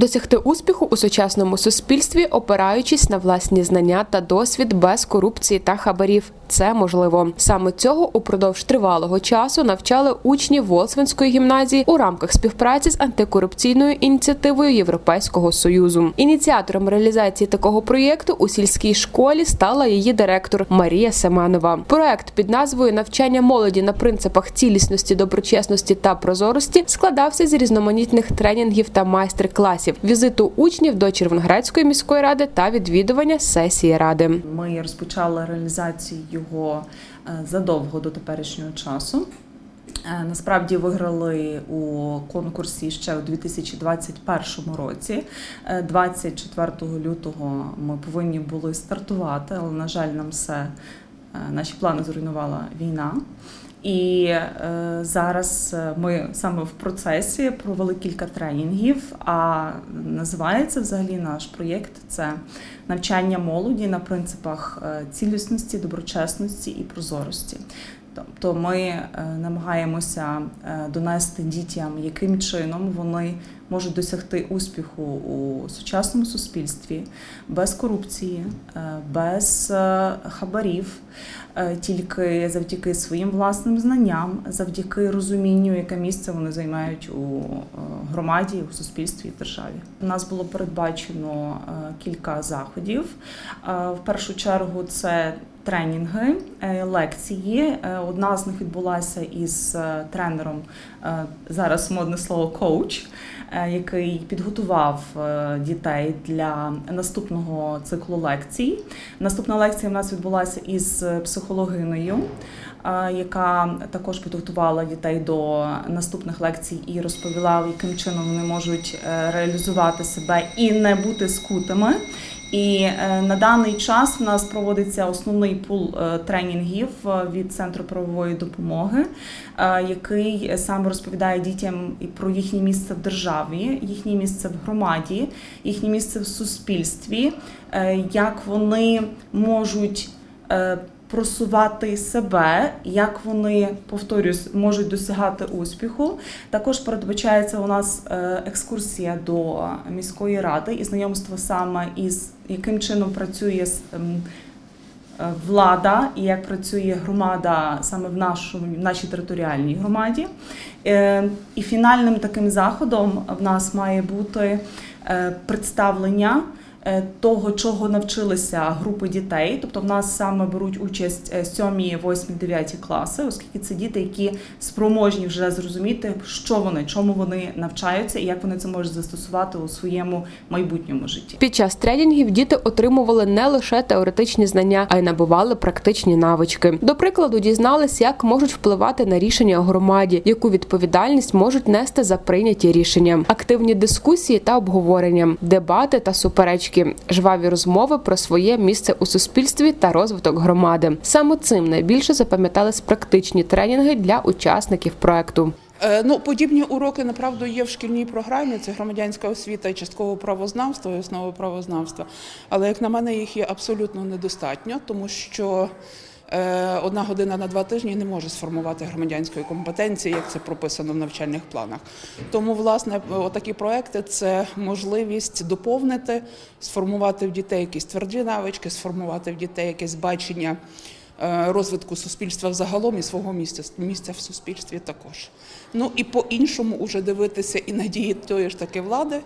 Досягти успіху у сучасному суспільстві, опираючись на власні знання та досвід без корупції та хабарів. Це можливо. Саме цього упродовж тривалого часу навчали учні Волсвенської гімназії у рамках співпраці з антикорупційною ініціативою Європейського союзу. Ініціатором реалізації такого проєкту у сільській школі стала її директор Марія Семенова. Проект під назвою Навчання молоді на принципах цілісності, доброчесності та прозорості складався з різноманітних тренінгів та майстер-класів, візиту учнів до Червонградської міської ради та відвідування сесії ради. Ми розпочали реалізацію його е, задовго до теперішнього часу. Е, Насправді виграли у конкурсі ще у 2021 році. Е, 24 лютого ми повинні були стартувати, але на жаль, нам все е, наші плани зруйнувала війна. І е, зараз е, ми саме в процесі провели кілька тренінгів. А називається взагалі наш проєкт це навчання молоді на принципах е, цілісності, доброчесності і прозорості. Тобто ми е, намагаємося е, донести дітям, яким чином вони можуть досягти успіху у сучасному суспільстві без корупції, е, без хабарів, тільки завдяки своїм власним знанням, завдяки розумінню, яке місце вони займають у громаді, у суспільстві і державі. У нас було передбачено кілька заходів. В першу чергу це тренінги, е, лекції. Е, Одна з них відбулася із е, тренером, зараз модне слово коуч, який підготував дітей для наступного циклу лекцій. Наступна лекція в нас відбулася із психологиною, яка також підготувала дітей до наступних лекцій і розповіла, яким чином вони можуть реалізувати себе і не бути скутими. І е, на даний час в нас проводиться основний пул е, тренінгів е, від центру правової допомоги, який саме розповідає дітям і про їхнє місце в державі, їхнє місце в громаді, їхнє місце в суспільстві, як вони можуть. Просувати себе, як вони повторюсь, можуть досягати успіху. Також передбачається у нас е, екскурсія до міської ради і знайомство саме із яким чином працює ем, е, влада і як працює громада саме в нашому в нашій територіальній громаді. Е, І фінальним таким заходом в нас має бути представлення. Е, Того, чого навчилися групи дітей, тобто в нас саме беруть участь е, 7, 8, 9 класи, оскільки це діти, які спроможні вже зрозуміти, що вони, чому вони навчаються і як вони це можуть застосувати у своєму майбутньому житті. Під час тренінгів діти отримували не лише теоретичні знання, а й набували практичні навички. До прикладу, дізнались, як можуть впливати на рішення у громаді, яку відповідальність можуть нести за прийняті рішення, активні дискусії та обговорення, дебати та суперечки, жваві розмови про своє місце у суспільстві та розвиток громади. Саме цим найбільше запам'ятались практичні тренінги для учасників проекту. Е, Ну, подібні уроки направду є в шкільній програмі. Це громадянська освіта і частково правознавство і основи правознавства. Але як на мене, їх є абсолютно недостатньо, тому що одна година на два тижні не може сформувати громадянської компетенції, як це прописано в навчальних планах. Тому, власне, отакі проекти це можливість доповнити, сформувати в дітей якісь тверді навички, сформувати в дітей якесь бачення е, розвитку суспільства взагалом і свого місця, місця в суспільстві також. Ну і по-іншому уже дивитися і надії тої ж таки влади,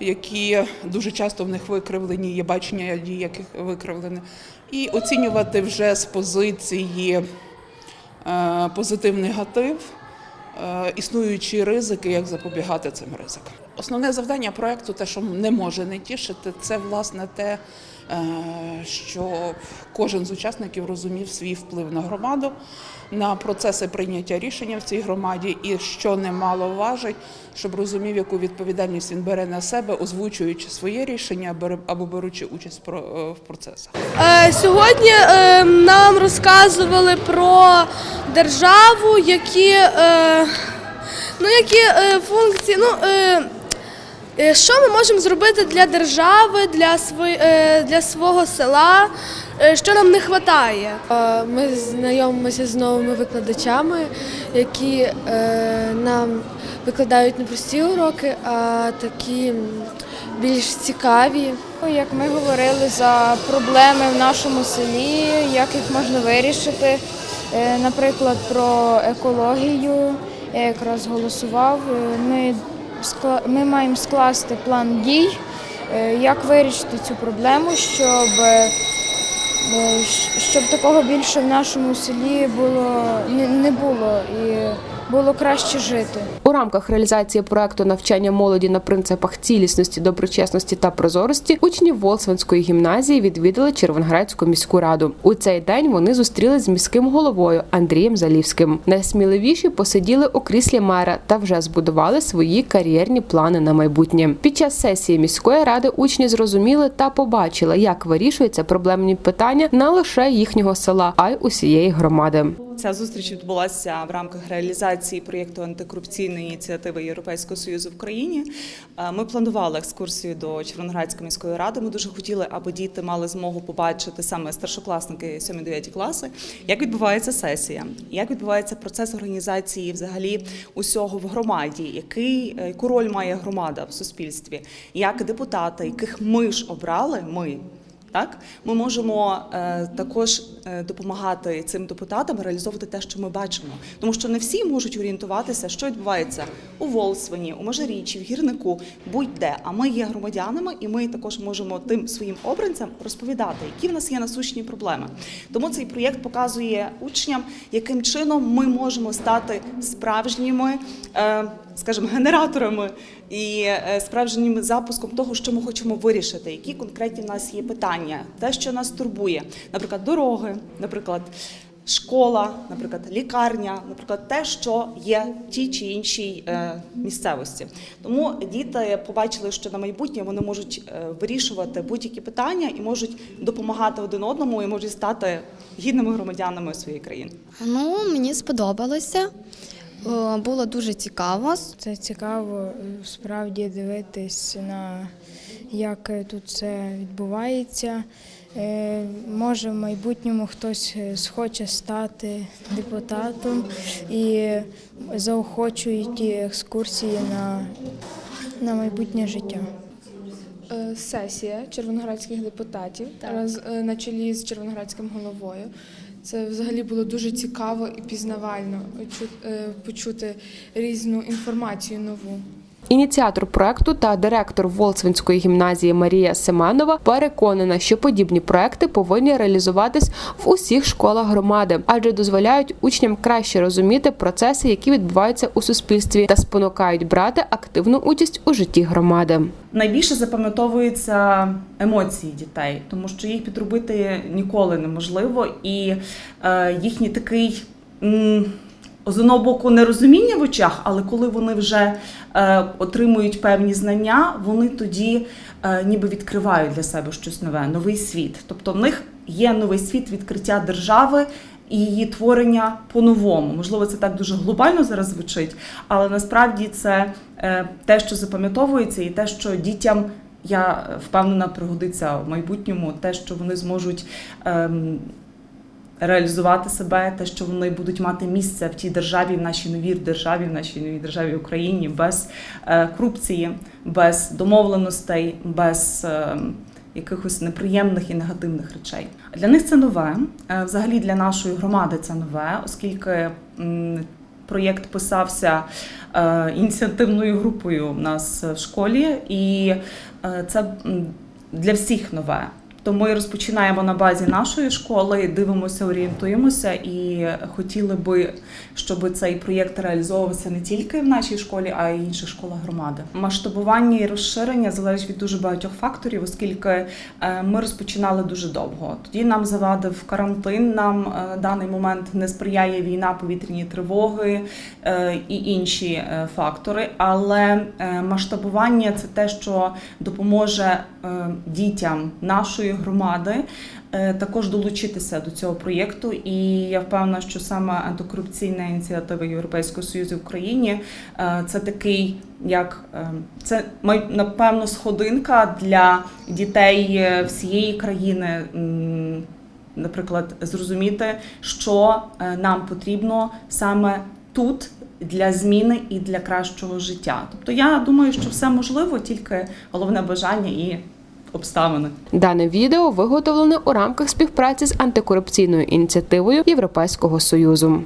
які дуже часто в них викривлені, є бачення дій, яких викривлене, і оцінювати вже з позиції е, позитив-негатив. е, Існуючі ризики, як запобігати цим ризикам. Основне завдання проекту, те, що не може не тішити, це власне те, що кожен з учасників розумів свій вплив на громаду, на процеси прийняття рішення в цій громаді, і що немало важить, щоб розумів, яку відповідальність він бере на себе, озвучуючи своє рішення або беручи участь про- е, в процесах. Е, Сьогодні е, нам розказували про державу, які, е, ну, які е, функції. Ну, е, е, що ми можемо зробити для держави, для, свої, е, для свого села, е, що нам не вистачає. Е, Ми знайомимося з новими викладачами, які е, нам викладають не прості уроки, а такі більш цікаві. Як ми говорили за проблеми в нашому селі, як їх можна вирішити. Е, Наприклад, про екологію я якраз голосував. Е, Ми, ми маємо скласти план дій, е, як вирішити цю проблему, щоб, е, щоб такого більше в нашому селі було, не було. І було краще жити. У рамках реалізації проекту навчання молоді на принципах цілісності, доброчесності та прозорості учні Волсвенської гімназії відвідали Червонградську міську раду. У цей день вони зустрілись з міським головою Андрієм Залівським. Найсміливіші посиділи у кріслі мера та вже збудували свої кар'єрні плани на майбутнє. Під час сесії міської ради учні зрозуміли та побачили, як вирішуються проблемні питання не лише їхнього села, а й усієї громади. Ця зустріч відбулася в рамках реалізації проєкту антикорупційної ініціативи Європейського союзу в Україні. Е, Ми планували екскурсію до Червоноградської міської ради. Ми дуже хотіли, аби діти мали змогу побачити саме старшокласники 7-9 класи, як відбувається сесія, як відбувається процес організації взагалі усього в громаді, який е, яку роль має громада в суспільстві, як депутати, яких ми ж обрали, ми. Так, ми можемо е, також е, допомагати цим депутатам реалізовувати те, що ми бачимо, тому що не всі можуть орієнтуватися, що відбувається у Волсвені, у Межирічі, в гірнику, будь-де. А ми є громадянами, і ми також можемо тим своїм обранцям розповідати, які в нас є насущні проблеми. Тому цей проєкт показує учням, яким чином ми можемо стати справжніми, е, скажімо, генераторами і е, справжнім запуском того, що ми хочемо вирішити, які конкретні в нас є питання, те, що нас турбує, наприклад, дороги, наприклад. Школа, наприклад, лікарня, наприклад, те, що є в тій чи іншій е, місцевості. Тому діти побачили, що на майбутнє вони можуть е, вирішувати будь-які питання і можуть допомагати один одному і можуть стати гідними громадянами своєї країни. Ну, мені сподобалося. О, Було дуже цікаво. Це цікаво е, справді дивитись на як е, тут це відбувається. Е, Може, в майбутньому хтось е, схоче стати депутатом і заохочують ті екскурсії на, на майбутнє життя. Е, Сесія червоноградських депутатів е, на чолі з червоноградським головою. Це взагалі було дуже цікаво і пізнавально е, почути різну інформацію нову. Ініціатор проекту та директор Волцвинської гімназії Марія Семенова переконана, що подібні проекти повинні реалізуватись в усіх школах громади, адже дозволяють учням краще розуміти процеси, які відбуваються у суспільстві, та спонукають брати активну участь у житті громади. Найбільше запам'ятовуються емоції дітей, тому що їх підробити ніколи неможливо, і е, їхній такий. З одного боку, нерозуміння в очах, але коли вони вже е, отримують певні знання, вони тоді е, ніби відкривають для себе щось нове, новий світ. Тобто в них є новий світ відкриття держави і її творення по-новому. Можливо, це так дуже глобально зараз звучить, але насправді це е, те, що запам'ятовується, і те, що дітям. Я впевнена пригодиться в майбутньому те, що вони зможуть ем, реалізувати себе, те, що вони будуть мати місце в тій державі, в нашій новій державі, в нашій новій державі Україні, без е, корупції, без домовленостей, без е, якихось неприємних і негативних речей. Для них це нове. Е, Взагалі для нашої громади це нове, оскільки проєкт писався ініціативною групою в нас в школі, і це для всіх нове. То ми розпочинаємо на базі нашої школи, дивимося, орієнтуємося і хотіли би, щоб цей проєкт реалізовувався не тільки в нашій школі, а й в інших школах громади. Масштабування і розширення залежить від дуже багатьох факторів, оскільки е, ми розпочинали дуже довго. Тоді нам завадив карантин. Нам е, даний момент не сприяє війна, повітряні тривоги е, і інші фактори. Але масштабування це те, що допоможе дітям нашої громади е, також долучитися до цього проєкту. І я впевнена, що саме антикорупційна ініціатива Європейського Союзу в Україні е, це такий, як е, це напевно сходинка для дітей всієї країни. Наприклад, зрозуміти, що нам потрібно саме тут для зміни і для кращого життя. Тобто я думаю, що все можливо, тільки головне бажання і обставини. Дане відео виготовлене у рамках співпраці з антикорупційною ініціативою Європейського союзу.